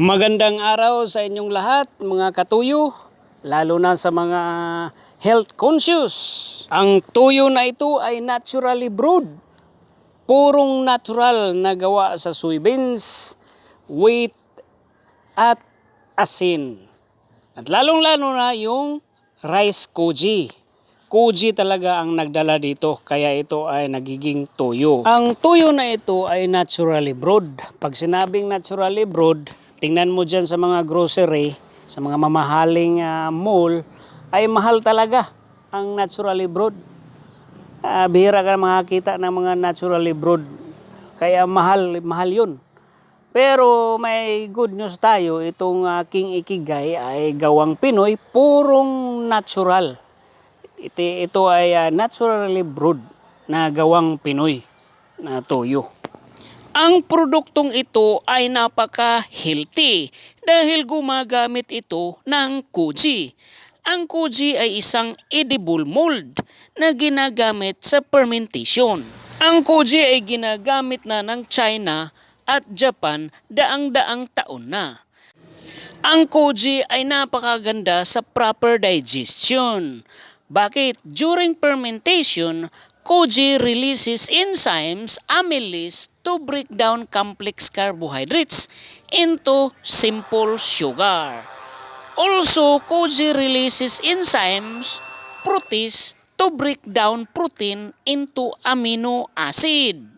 Magandang araw sa inyong lahat, mga katuyo, lalo na sa mga health conscious. Ang tuyo na ito ay naturally brewed. Purong natural na gawa sa soybeans, wheat, at asin. At lalong-lalo na yung rice koji. Koji talaga ang nagdala dito, kaya ito ay nagiging tuyo. Ang tuyo na ito ay naturally brewed. Pag sinabing naturally brewed, tingnan mo dyan sa mga grocery, sa mga mamahaling ah, mall, ay mahal talaga ang naturally brewed. Ah, bihira ka makakita ng mga naturally brewed. Kaya mahal, mahal yun. Pero may good news tayo, itong aking ikigay ay gawang Pinoy, purong natural. Ito, ito ay ah, naturally brewed na gawang Pinoy na toyo. Ang produktong ito ay napaka-healthy dahil gumagamit ito ng koji. Ang koji ay isang edible mold na ginagamit sa fermentation. Ang koji ay ginagamit na ng China at Japan daang-daang taon na. Ang koji ay napakaganda sa proper digestion. Bakit? During fermentation, koji releases enzymes, amylase, to break down complex carbohydrates into simple sugar. Also, koji releases enzymes, protease, to break down protein into amino acid.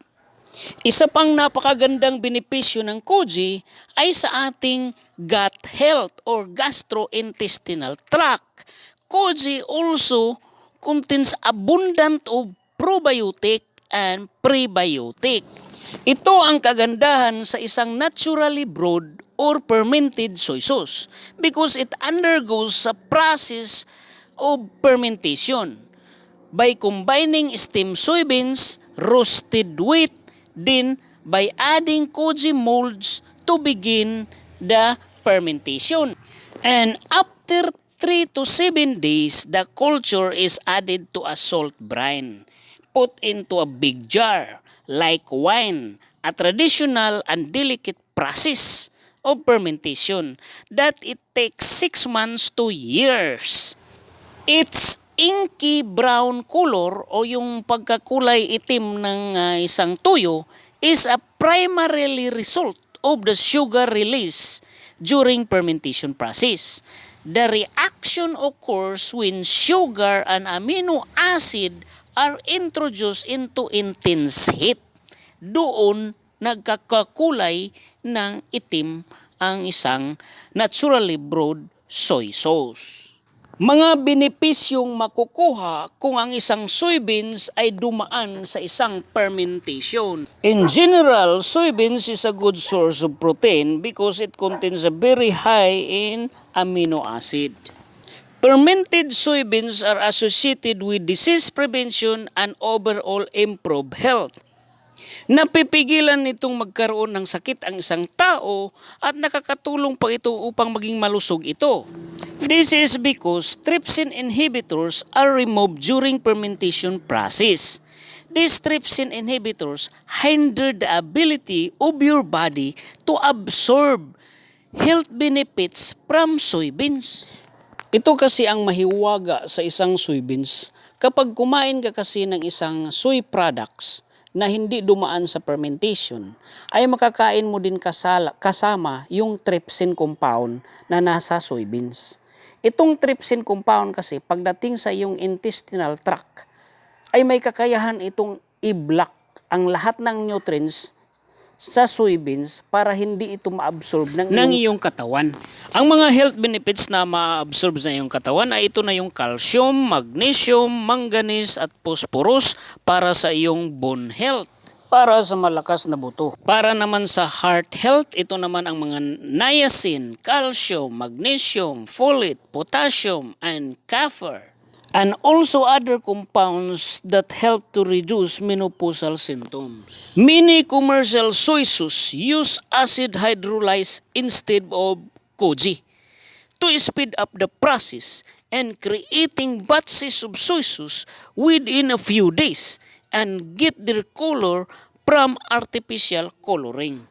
Isa pang napakagandang benepisyo ng koji ay sa ating gut health or gastrointestinal tract. Koji also contains abundant of probiotic and prebiotic. Ito ang kagandahan sa isang naturally brewed or fermented soy sauce because it undergoes a process of fermentation by combining steamed soybeans, roasted wheat, then by adding koji molds to begin the fermentation. And after 3 to 7 days, the culture is added to a salt brine, put into a big jar, like wine, a traditional and delicate process of fermentation that it takes 6 months to years. It's inky brown color o yung pagkakulay itim ng ah, isang tuyo is a primarily result of the sugar release during fermentation process. The reaction occurs when sugar and amino acid are introduced into intense heat. Doon nagkakakulay ng itim ang isang naturally brewed soy sauce. Mga benepisyong makukuha kung ang isang soybeans ay dumaan sa isang fermentation. In general, soybeans is a good source of protein because it contains a very high in amino acid. Fermented soybeans are associated with disease prevention and overall improved health. Napipigilan nitong magkaroon ng sakit ang isang tao at nakakatulong pa ito upang maging malusog ito. This is because trypsin inhibitors are removed during fermentation process. These trypsin inhibitors hinder the ability of your body to absorb health benefits from soybeans. Ito kasi ang mahiwaga sa isang soybeans. Kapag kumain ka kasi ng isang soy products na hindi dumaan sa fermentation, ay makakain mo din kasala, kasama yung trypsin compound na nasa soybeans. Itong trypsin compound kasi pagdating sa iyong intestinal tract, ay may kakayahan itong i-block ang lahat ng nutrients sa soybeans para hindi ito ma-absorb ng, ng iyong katawan. Ang mga health benefits na ma-absorb sa iyong katawan ay ito na yung calcium, magnesium, manganese at phosphorus para sa iyong bone health para sa malakas na buto. Para naman sa heart health, ito naman ang mga niacin, calcium, magnesium, folate, potassium, and copper and also other compounds that help to reduce menopausal symptoms. Many commercial sauce use acid hydrolyze instead of koji to speed up the process and creating batches of sauce within a few days and get their color from artificial coloring.